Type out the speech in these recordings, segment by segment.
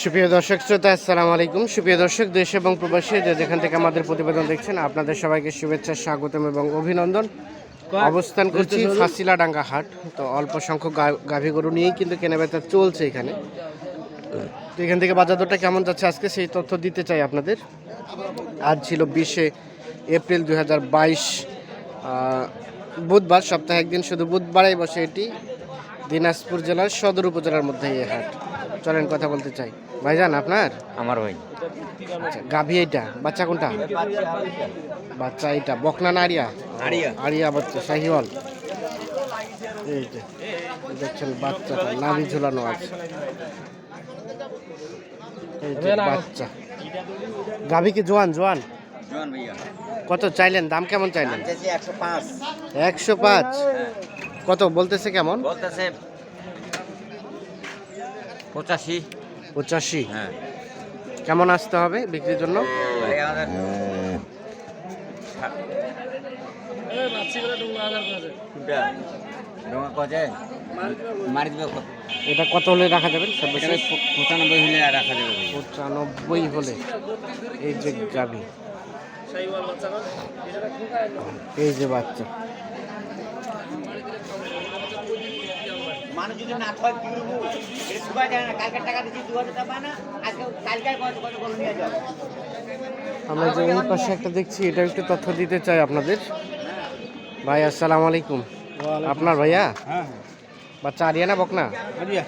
সুপ্রিয় দর্শক শ্রোতা, আসসালামু আলাইকুম। সুপ্রিয় দর্শক, দেশ এবং প্রবাসী যে যেখান থেকে আমাদের প্রতিবেদন দেখছেন, আপনাদের সবাইকে শুভেচ্ছা, স্বাগতম এবং অভিনন্দন। অবস্থান করছি ফাঁসিলাডাঙ্গা হাট। তো অল্প সংখ্যক গাভী গরু নিয়েই কিন্তু কেনাবেচা চলছে এখানে। তো এখান থেকে বাজার দরটা কেমন যাচ্ছে আজকে, সেই তথ্য দিতে চাই আপনাদের। আজ ছিল বিশে এপ্রিল দু হাজার বাইশ বুধবার, সপ্তাহে একদিন শুধু বুধবারেই বসে এটি। দিনাজপুর জেলার সদর উপজেলার মধ্যে এই হাট। চলেন কথা বলতে চাই। ভাইজান আপনার? আমার ভাই। আচ্ছা গাভী এইটা বাচ্চা কোনটা? বাচ্চা এইটা বকনা না আরিয়া? আরিয়া। আরিয়া বাচ্চা শাহিওয়াল। এই যে দেখছেন বাচ্চাটা নাভি ঝুলানো আছে। এই যে বাচ্চা। গাভী কি জোয়ান? জোয়ান? কত চাইলেন? দাম কেমন চাইলেন? পাঁচ। একশো পাঁচ। কত? বলতেছে কেমন? বলতেছে পঁচাশি। পঁচাশি। হ্যাঁ। কেমন আসতে হবে বিক্রির জন্য? মারি এটা কত হলে রাখা যাবেন প- পঁচানব্বই হলে রাখা যাবে পঁচানব্বই হলে। এই যে গাবি। এই যে বাচ্চা। মানুষ যদি না খায় কি করব? এটা শুকায় যায় না কালকে টাকা দিচ্ছি দু হাজার টাকা না আজকে কালকে কত কত করে নিয়ে যাবে আমরা যে এই পাশে একটা দেখছি এটা একটু তথ্য দিতে চাই আপনাদের। ভাই আসসালামু আলাইকুম। আপনার ভাইয়া? হ্যাঁ বাচ্চা আরিয়া না বকনা? আরিয়া।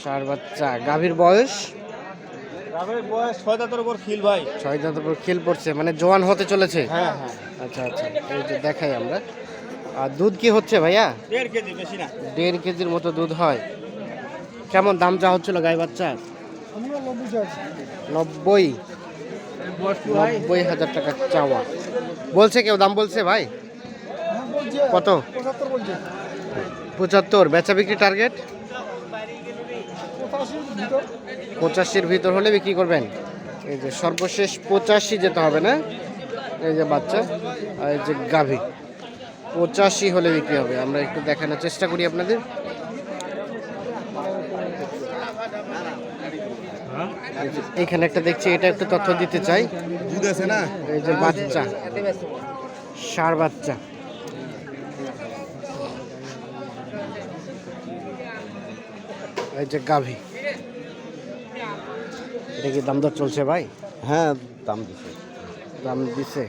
সার বাচ্চা গাভীর বয়স? ছয় দাঁতের উপর খেল পড়ছে মানে জোয়ান হতে চলেছে? হ্যাঁ হ্যাঁ। আচ্ছা আচ্ছা এই যে দেখাই আমরা। আর দুধ কি হচ্ছে ভাইয়া? দেড় কেজি বেশি না। দেড় কেজির মতো দুধ হয়। কেমন দাম চা হচ্ছিল গাই বাচ্চার নব্বই নব্বই? হাজার টাকা চাওয়া। বলছে কেউ দাম বলছে ভাই? কত? পঁচাত্তর বেচা বিক্রি টার্গেট? পঁচাশির ভিতর হলে বিক্রি করবেন। এই যে সর্বশেষ পঁচাশি যেতে হবে না? এই যে বাচ্চা আর এই যে গাভী। পঁচাশি হলে বিক্রি হবে। আমরা একটু দেখানোর চেষ্টা করি আপনাদের। এখানে একটা দেখছি এটা একটু তথ্য দিতে চাই। দুধ আছে না? এই যে বাচ্চা। সার বাচ্চা। এই যে গাভী। এটা কি দাম দর চলছে ভাই? হ্যাঁ দাম দিছে। দাম দিছে।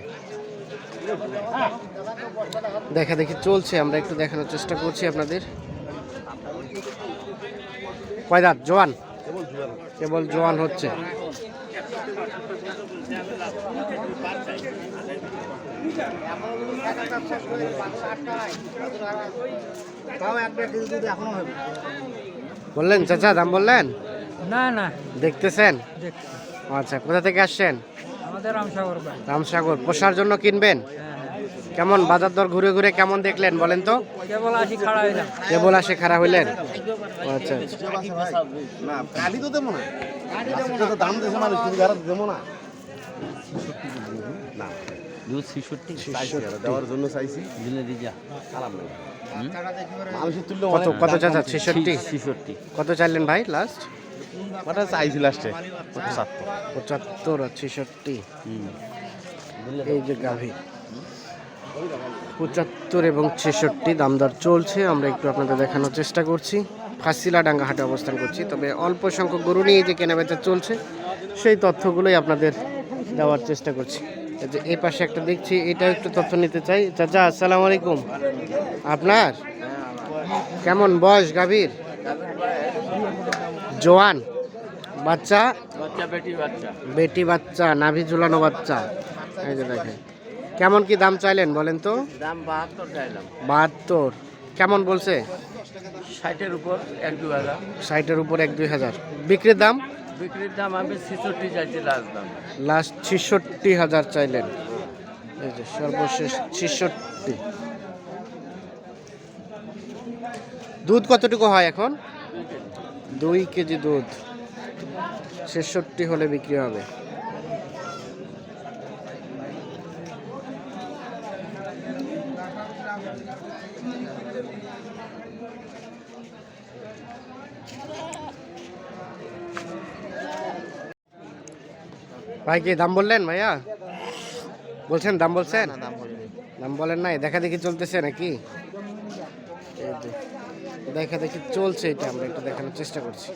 দেখা দেখি চলছে আমরা একটু দেখানোর চেষ্টা করছি আপনাদের। কয় দাঁত জোয়ান? কেবল জোয়ান হচ্ছে। বললেন চাচা দাম বললেন? না না। দেখতেছেন? আচ্ছা কোথা থেকে আসছেন? আমাদের রামসাগর রামসাগর। পোষার জন্য কিনবেন? কেমন বাজার দর ঘুরে ঘুরে কেমন দেখলেন বলেন তো? কেবল আসি খাড়া হইলাম। কেবল আসে খারাপ হইলেন? আচ্ছা আচ্ছা। না কালি তো দেবো না। দাম মানুষ তুমি দেবো না। কত কত চাচা? ছেষট্টি? কত চাইলেন ভাই লাস্ট ওটা চাইছি লাস্টে পঁচাত্তর। পঁচাত্তর। আর ছেষট্টি। এই যে গাভী। পঁচাত্তর এবং ছেষট্টি দামদার চলছে। আমরা একটু আপনাদের দেখানোর চেষ্টা করছি। ফাঁসিলা ডাঙ্গা হাটে অবস্থান করছি। তবে অল্প সংখ্যক গরু নিয়ে যে কেনাবেচা চলছে সেই তথ্যগুলোই আপনাদের দেওয়ার চেষ্টা করছি। যে এই পাশে একটা দেখছি এটা একটু তথ্য নিতে চাই। চাচা আসসালামু আলাইকুম। আপনার? কেমন বয়স গাভীর? জোয়ান। বাচ্চা? বাচ্চা বেটি বাচ্চা। বেটি বাচ্চা নাভি ঝুলানো বাচ্চা। এই যে দেখেন। কেমন কি দাম চাইলেন বলেন তো? দাম বাহাত্তর চাইলাম। বাহাত্তর। কেমন বলছে? ষাটের উপর এক দু হাজার। ষাটের উপর এক দুই হাজার। বিক্রির দাম? বিক্রির দাম আমি ছিষট্টি চাইছি লাস্ট দাম। লাস্ট ছেষট্টি হাজার চাইলেন। এই যে সর্বশেষ ছেষট্টি। দুধ কতটুকু হয় এখন? দুই কেজি দুধ। ছেষট্টি হলে বিক্রি হবে। ভাই কি দাম বললেন ভাইয়া? বলছেন দাম বলছেন? দাম বলেন। নাই দেখা দেখি চলতেছে নাকি? দেখা দেখি চলছে এটা আমরা একটু দেখানোর চেষ্টা করছি।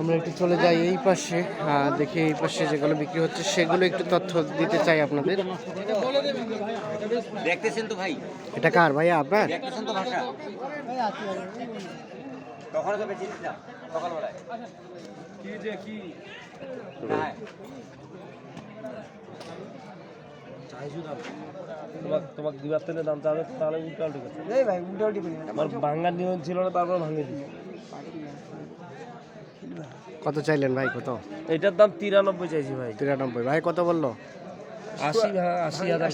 আমরা একটু চলে যাই এই পাশে দেখি এই পাশে যেগুলো বিক্রি হচ্ছে সেগুলো একটু তথ্য দিতে চাই আপনাদের। দেখতেছেন তো ভাই? এটা কার ভাইয়া আপনার? দেখতেছেন তো ভাষা? তখন তো বেঁচে দিলাম সকালবেলায়। কি যে কি তোমাকে তোমাকে দিবার দাম চাবে তাহলে উল্টা উল্টি আমার ভাঙার নিয়ম ছিল না তারপর ভাঙে দিই কত চাইলেন ভাই কত? এটার দাম তিরানব্বই চাইছি ভাই। তিরানব্বই। ভাই কত বলল? আশি আশি হাজার।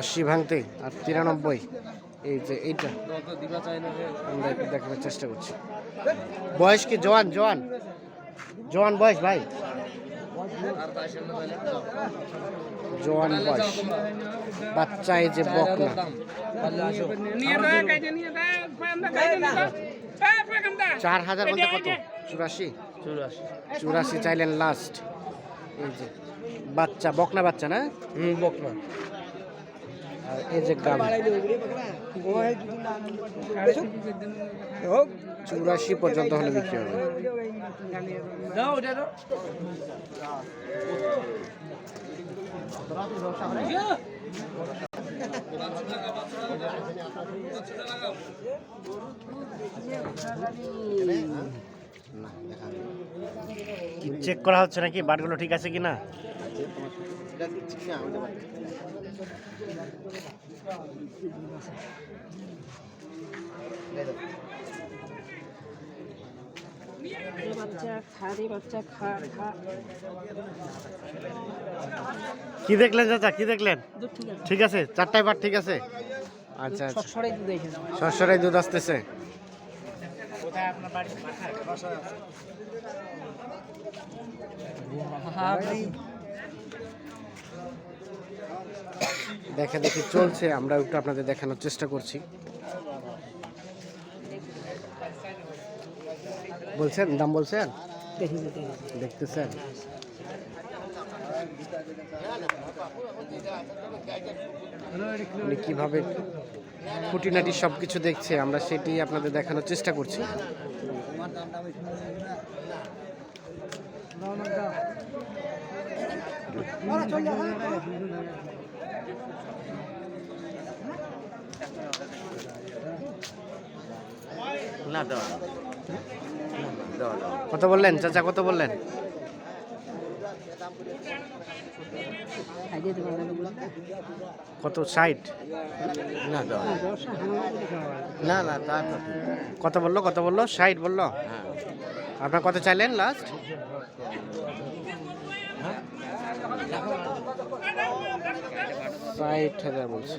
আশি ভাঙতে? আর তিরানব্বই? এই যে এইটা। কত দিবা চাই না রে? আমরা একটু দেখানোর চেষ্টা করছি। বয়স কি? জোয়ান জোয়ান। জোয়ান বয়স ভাই? জোয়ান বয়স। বাচ্চা এই যে বকনা। চার হাজার বলতে কত? চুরাশি? চুরাশি। চুরাশি চাইলেন লাস্ট এই যে বাচ্চা বকনা বাচ্চা না? হুম বক না আর এই যে গাম। চুরাশি পর্যন্ত হলে বিক্রি হবে। চেক করা হচ্ছে নাকি? বাটগুলো ঠিক আছে কি না এটা দিচ্ছি না ওইটা বাদ। বাচ্চা খা রে বাচ্চা খা খা। কি দেখলেন চাচা? কি দেখলেন? ঠিক আছে। চারটায় বার ঠিক আছে? আচ্ছা আচ্ছা। সরাই দুধ দেখা দেখি চলছে আমরা একটু আপনাদের দেখানোর চেষ্টা করছি। বলছেন? দাম বলছেন? দেখি দেখি দেখতেছেন কীভাবে খুঁটিনাটি সব কিছু দেখছে আমরা সেটি আপনাদের দেখানোর চেষ্টা করছি। কত বললেন চাচা কত বললেন? কত ষাট? না না না তা কত বলল কত বলল? ষাট বলল? হ্যাঁ। আপনার কত চাইলেন লাস্ট ষাট হাজার বলছে।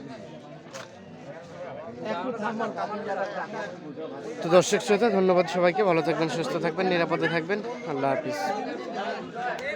তো দর্শক শ্রোতা ধন্যবাদ সবাইকে। ভালো থাকবেন সুস্থ থাকবেন নিরাপদে থাকবেন। আল্লাহ হাফিজ।